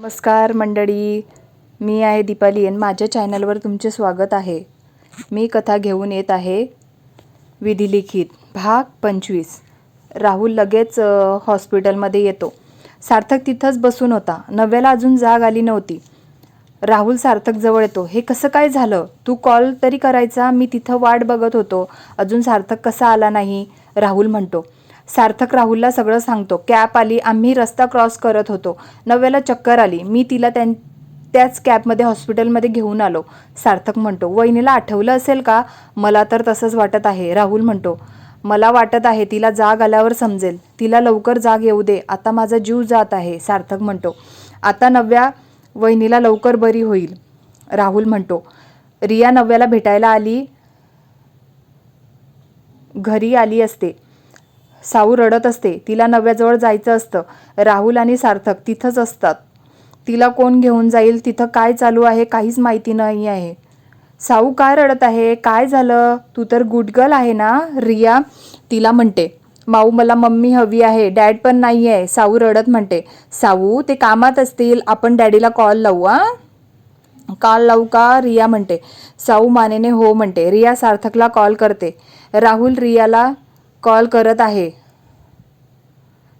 नमस्कार मंडळी. मी आहे दीपाली आणि माझ्या चॅनलवर तुमचे स्वागत आहे. मी कथा घेऊन येत आहे. विधिलिखित भाग पंचवीस. राहुल लगेच हॉस्पिटलमध्ये येतो. सार्थक तिथंच बसून होता. नव्याला अजून जाग आली नव्हती. राहुल सार्थक जवळ येतो. हे कसं काय झालं? तू कॉल तरी करायचा? मी तिथं वाट बघत होतो. अजून सार्थक कसा आला नाही? राहुल म्हणतो. सार्थक राहुलला सगळं सांगतो. कॅब आली आम्ही रस्ता क्रॉस करत होतो. नव्याला चक्कर आली. मी तिला त्यां त्याच कॅबमध्ये हॉस्पिटलमध्ये घेऊन आलो. सार्थक म्हणतो वहिनीला आठवलं असेल का? मला तर तसंच वाटत आहे. राहुल म्हणतो मला वाटत आहे तिला जाग आल्यावर समजेल. तिला लवकर जाग येऊ दे. आता माझा जीव जात आहे. सार्थक म्हणतो आता नव्या वहिनीला लवकर बरी होईल. राहुल म्हणतो रिया नव्याला भेटायला आली घरी आली असते. साऊ रडत असते. तिला नव्याजवळ जायचं असतं. राहुल आणि सार्थक तिथंच असतात. तिला कोण घेऊन जाईल? तिथं काय चालू आहे? काहीच माहिती नाही आहे. साऊ काय रडत आहे? काय झालं? तू तर गुडगल आहे ना रिया? तिला म्हणते. माऊ मला मम्मी हवी आहे. डॅड पण नाही आहे. साऊ रडत म्हणते. साऊ ते कामात असतील. आपण डॅडीला कॉल लावू आ कॉल लावू का? रिया म्हणते. साऊ मानेने हो म्हणते. रिया सार्थकला कॉल करते. राहुल रियाला कॉल करत आहे.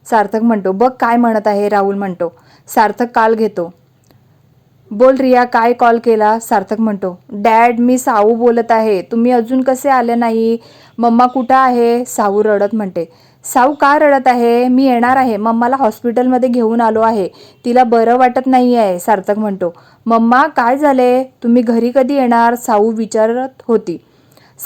सार्थक म्हणतो बघ काय म्हणत आहे राहुल म्हणतो. सार्थक काल घेतो. बोल रिया काय कॉल केला? सार्थक म्हणतो. डॅड मी साऊ बोलत आहे. तुम्ही अजून कसे आले नाही? मम्मा कुठं आहे? साऊ रडत म्हणते. साऊ का रडत आहे? मी येणार आहे. मम्माला हॉस्पिटलमध्ये घेऊन आलो आहे. तिला बरं वाटत नाही आहे सार्थक म्हणतो. मम्मा काय झाले? तुम्ही घरी कधी येणार? साऊ विचारत होती.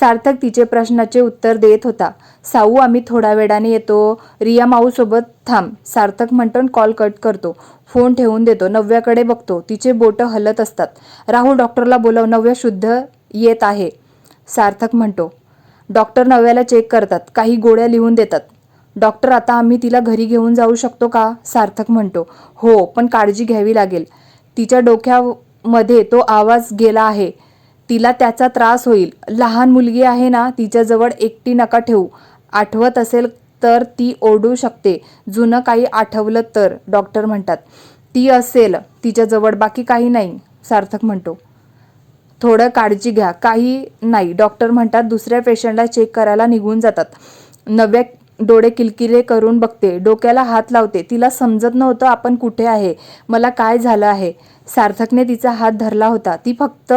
सार्थक तिचे प्रश्नाचे उत्तर देत होता. साऊ आम्ही थोड्या वेळाने येतो. रिया माऊसोबत थांब सार्थक म्हणतो कॉल कट करतो. फोन ठेवून देतो. नव्याकडे बघतो. तिचे बोटं हलत असतात. राहुल डॉक्टरला बोलव. नव्या शुद्ध येत आहे सार्थक म्हणतो. डॉक्टर नव्याला चेक करतात. काही गोळ्या लिहून देतात. डॉक्टर आता आम्ही तिला घरी घेऊन जाऊ शकतो का सार्थक म्हणतो. हो पण काळजी घ्यावी लागेल. तिच्या डोक्यामध्ये तो आवाज गेला आहे. तिला त्याचा त्रास होईल. लहान मुलगी आहे ना तिच्याजवळ एकटी नका ठेवू. आठवत असेल तर ती ओरडू शकते. जुनं काही आठवलं तर डॉक्टर म्हणतात. ती असेल तिच्याजवळ बाकी काही नाही सार्थक म्हणतो. थोडं काळजी घ्या. काही नाही. डॉक्टर म्हणतात दुसऱ्या पेशंटला चेक करायला निघून जातात. नव्या डोळे किलकिले करून बघते. डोक्याला हात लावते. तिला समजत नव्हतं आपण कुठे आहे. मला काय झालं आहे. सार्थकने तिचा हात धरला होता. ती फक्त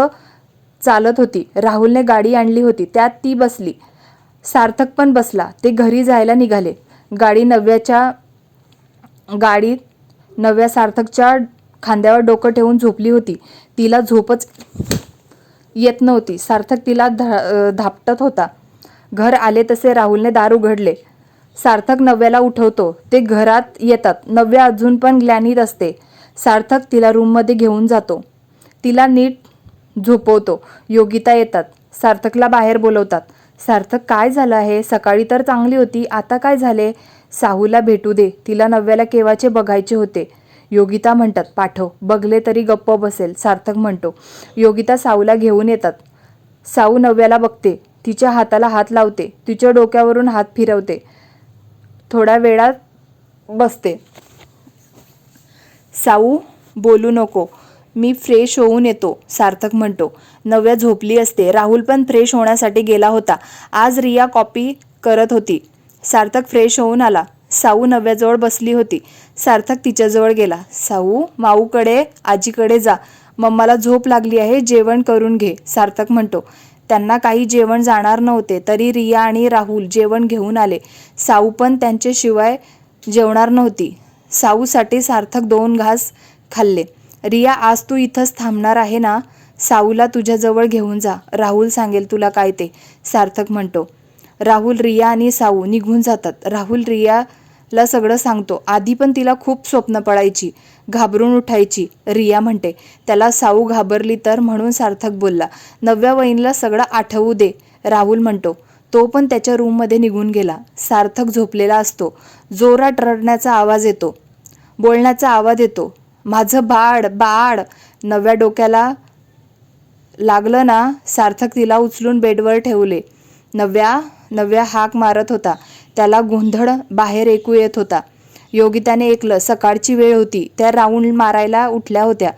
चालत होती. राहुलने गाडी आणली होती. त्यात ती बसली. सार्थक पण बसला. ते घरी जायला निघाले. गाडी नव्याच्या गाडीत नव्या सार्थकच्या खांद्यावर डोकं ठेवून झोपली होती. तिला झोपच येत नव्हती. सार्थक तिला धा धापटत होता. घर आले तसे राहुलने दार उघडले. सार्थक नव्याला उठवतो. ते घरात येतात. नव्या अजून पण ग्लॅनीत असते. सार्थक तिला रूममध्ये घेऊन जातो. तिला नीट झोपवतो. योगिता येतात. सार्थकला बाहेर बोलवतात. सार्थक काय झालं आहे? सकाळी तर चांगली होती आता काय झाले? साहूला भेटू दे. तिला नव्याला केव्हाचे बघायचे होते? योगिता म्हणतात पाठव. बघले तरी गप्प बसेल. सार्थक म्हणतो योगिता साऊला घेऊन येतात. साऊ नव्याला बघते. तिच्या हाताला हात लावते. तिच्या डोक्यावरून हात फिरवते. थोड्या वेळात बसते. साऊ बोलू नको. मी फ्रेश होऊन येतो सार्थक म्हणतो. नव्या झोपली असते. राहुल पण फ्रेश होण्यासाठी गेला होता. आज रिया कॉपी करत होती. सार्थक फ्रेश होऊन आला. साऊ नव्याजवळ बसली होती. सार्थक तिच्याजवळ गेला. साऊ माऊकडे आजीकडे जा. मम्माला झोप लागली आहे. जेवण करून घे सार्थक म्हणतो. त्यांना काही जेवण जाणार नव्हते. तरी रिया आणि राहुल जेवण घेऊन आले. साऊ पण त्यांच्याशिवाय जेवणार नव्हती. साऊसाठी सार्थक दोन घास खाल्ले. रिया आज तू इथंच थांबणार आहे ना? साऊला तुझ्याजवळ घेऊन जा. राहुल सांगेल तुला काय ते. सार्थक म्हणतो. राहुल रिया आणि साऊ निघून जातात. राहुल रियाला सगळं सांगतो. आधी पण तिला खूप स्वप्न पडायची. घाबरून उठायची. रिया म्हणते त्याला साऊ घाबरली तर? म्हणून सार्थक बोलला नवव्या वहिनीला सगळं आठवू दे. राहुल म्हणतो तो पण त्याच्या रूममध्ये निघून गेला. सार्थक झोपलेला असतो. जोरात रडण्याचा आवाज येतो. बोलण्याचा आवाज येतो. माझं बाळ बाळ नव्या डोक्याला लागलं ना सार्थक तिला उचलून बेडवर ठेवले. नव्या नव्या हाक मारत होता. त्याला गोंधळ बाहेर ऐकू येत होता. योगिताने ऐकलं सकाळची वेळ होती. त्या राऊंड मारायला उठल्या होत्या.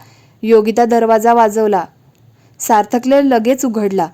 योगिता दरवाजा वाजवला. सार्थकले लगेच उघडला.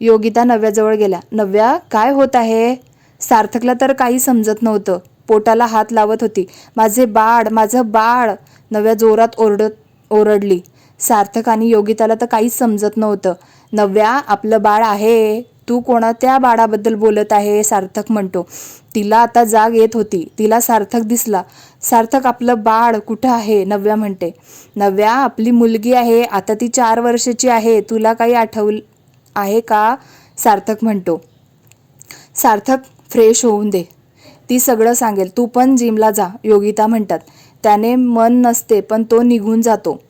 योगिता नव्याजवळ गेल्या नव्या काय होत आहे? सार्थकला तर काही समजत नव्हतं. पोटाला हात लावत होती. माझे बाळ माझं बाळ नव्या जोरात ओरडत ओरडली. सार्थक आणि योगिताला तर काहीच समजत नव्हतं. नव्या आपलं बाळ आहे. तू कोणा त्या बाळाबद्दल बोलत आहे? सार्थक म्हणतो. तिला आता जाग येत होती. तिला सार्थक दिसला. सार्थक आपलं बाळ कुठं आहे? नव्या म्हणते. नव्या आपली मुलगी आहे. आता ती चार वर्षाची आहे. तुला काही आठव आहे का? सार्थक म्हणतो. सार्थक फ्रेश होऊन दे. ती सगळं सांगेल. तू पण जिमला जा योगिता म्हणतात. त्याने मन नसते पण तो निघून जातो.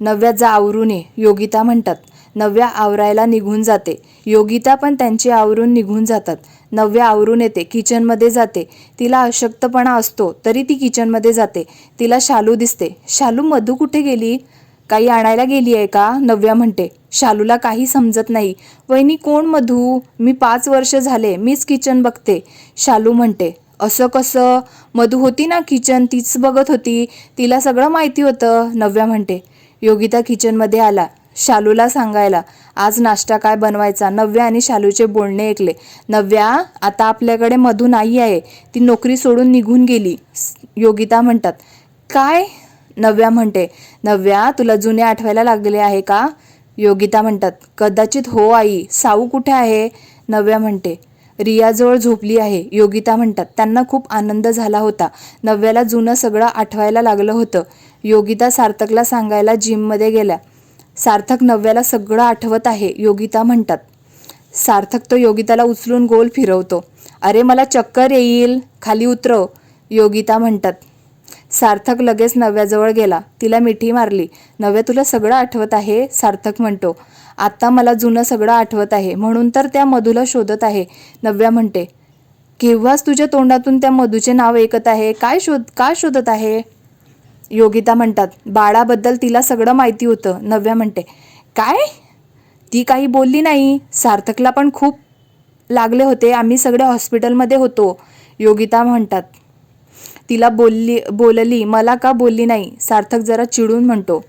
नव्या जा आवरून ये योगिता म्हणतात. नव्या आवरायला निघून जाते. योगिता पण त्यांची आवरून निघून जातात. नव्या आवरून येते किचनमध्ये जाते. तिला अशक्तपणा असतो तरी ती किचनमध्ये जाते. तिला शालू दिसते. शालू मधू कुठे गेली? काही आणायला गेली आहे का? नव्या म्हणते. शालूला काही समजत नाही. वहिनी कोण मधू? मी पाच वर्ष झाले मीच किचन बघते. शालू म्हणते. असं कसं? मधू होती ना किचन तीच बघत होती. तिला सगळं माहिती होतं नव्या म्हणते. योगिता किचनमध्ये आला शालूला सांगायला. आज नाश्ता काय बनवायचा? नव्या आणि शालूचे बोलणे ऐकले. नव्या आता आपल्याकडे मधू नाही आहे. ती नोकरी सोडून निघून गेली. योगिता म्हणतात. काय? नव्या म्हणते. नव्या तुला जुने आठवायला लागले आहे का? योगिता म्हणतात. कदाचित हो आई. साऊ कुठे आहे? नव्या म्हणते. रियाजवळ झोपली आहे. योगिता म्हणतात त्यांना खूप आनंद झाला होता. नव्याला जुनं सगळं आठवायला लागलं होतं. योगिता सार्थकला सांगायला जिममध्ये गेल्या. सार्थक नव्याला सगळं आठवत आहे. योगिता म्हणतात सार्थक तो योगिताला उचलून गोल फिरवतो. अरे मला चक्कर येईल. खाली उतरव. योगिता म्हणतात सार्थक लगेच नव्याजवळ गेला. तिला मिठी मारली. नव्या तुला सगळं आठवत आहे सार्थक म्हणतो. आत्ता मला जुनं सगळं आठवत आहे. म्हणून तर त्या मधूला शोधत आहे. नव्या म्हणते. केव्हाच तुझ्या तोंडातून त्या मधूचे नाव ऐकत आहे? काय शोध का शोधत आहे? योगिता म्हणतात. बाळाबद्दल तिला सगळं माहिती होतं. नव्या म्हणते. काय? ती काही बोलली नाही. सार्थकला पण खूप लागले होते. आम्ही सगळे हॉस्पिटलमध्ये होतो. योगिता म्हणतात. तिला बोलली बोलली मला का बोलली नाही? सार्थक जरा चिडून म्हणतो.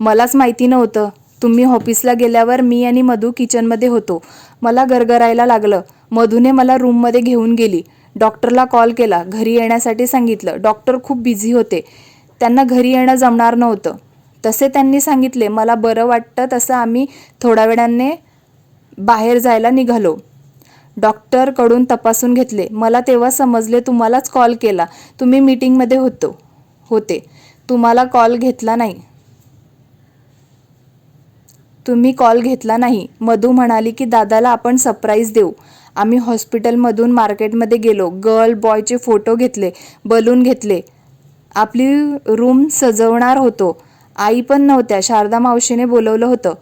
मलाच माहिती नव्हतं. तुम्ही ऑफिसला गेल्यावर मी आणि मधू किचनमध्ये होतो. मला गरगरायला लागलं. मधूने मला रूममध्ये घेऊन गेली. डॉक्टरला कॉल केला. घरी येण्यासाठी सांगितलं. डॉक्टर खूप बिझी होते. त्यांना घरी येणं जमणार नव्हतं. तसे त्यांनी सांगितले. मला बरं वाटतं तसं आम्ही थोड्या वेळाने बाहेर जायला निघालो. डॉक्टरकडून तपासून घेतले. मला तेव्हा समजले तुम्हालाच कॉल केला. तुम्ही मीटिंगमध्ये होतो होते. तुम्हाला कॉल घेतला नाही. तुम्ही कॉल घेतला नाही. मधू म्हणाली की दादाला आपण सरप्राईज देऊ. आम्ही हॉस्पिटलमधून मार्केटमध्ये गेलो. गर्ल बॉयचे फोटो घेतले बलून घेतले. आपली रूम सजवणार होतो. आई पण नव्हत्या. शारदा मावशीने बोलवलं होतं.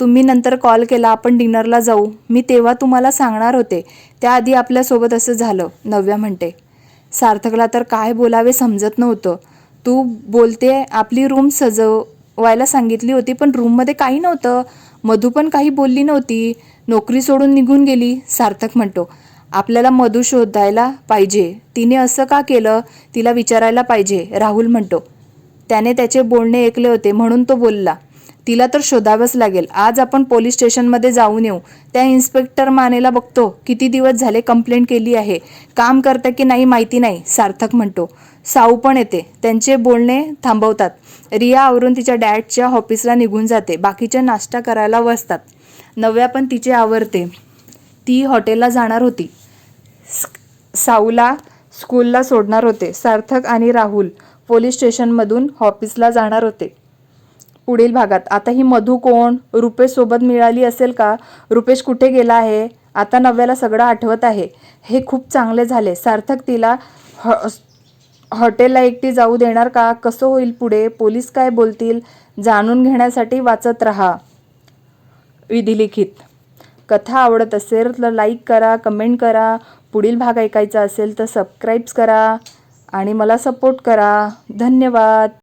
तुम्ही नंतर कॉल केला आपण डिनरला जाऊ. मी तेव्हा तुम्हाला सांगणार होते. त्याआधी आपल्यासोबत असं झालं नव्या म्हणते. सार्थकला तर काय बोलावे समजत नव्हतं. तू बोलते आपली रूम सजवायला सांगितली होती पण रूममध्ये काही नव्हतं. मधू पण काही बोलली नव्हती. नोकरी सोडून निघून गेली सार्थक म्हणतो. आपल्याला मधू शोधायला पाहिजे. तिने असं का केलं? तिला विचारायला पाहिजे राहुल म्हणतो. त्याने त्याचे बोलणे ऐकले होते म्हणून तो बोलला. तिला तर शोधावंच लागेल. आज आपण पोलीस स्टेशनमध्ये जाऊन येऊ. त्या इन्स्पेक्टर मानेला बघतो किती दिवस झाले कंप्लेंट केली आहे. काम करतं की नाही माहिती नाही सार्थक म्हणतो. साऊ पण येते. त्यांचे बोलणे थांबवतात. रिया आवरून तिच्या डॅडच्या ऑफिसला निघून जाते. बाकीच्या नाश्ता करायला बसतात. नव्या पण तिचे आवरते. ती हॉटेलला जाणार होती. साऊला स्कूलला सोडणार होते. सार्थक आणि राहुल पोलीस स्टेशनमधून ऑफिसला जाणार होते. पुढील भागात. आता ही मधू कोण? रुपेश सोबत मिळाली असेल का? रुपेश कुठे गेला आहे? आता नव्याला सगळं आठवत आहे. हे खूप चांगले झाले. सार्थक तिला ह हॉटेलला एकटी जाऊ देणार का? कसं होईल पुढे? पोलीस काय बोलतील? जाणून घेण्यासाठी वाचत राहा. विधिलिखित कथा आवडत असेल तर लाईक करा कमेंट करा. पुढील भाग ऐकायचा असेल तर सबस्क्राईब्स करा आणि मला सपोर्ट करा. धन्यवाद.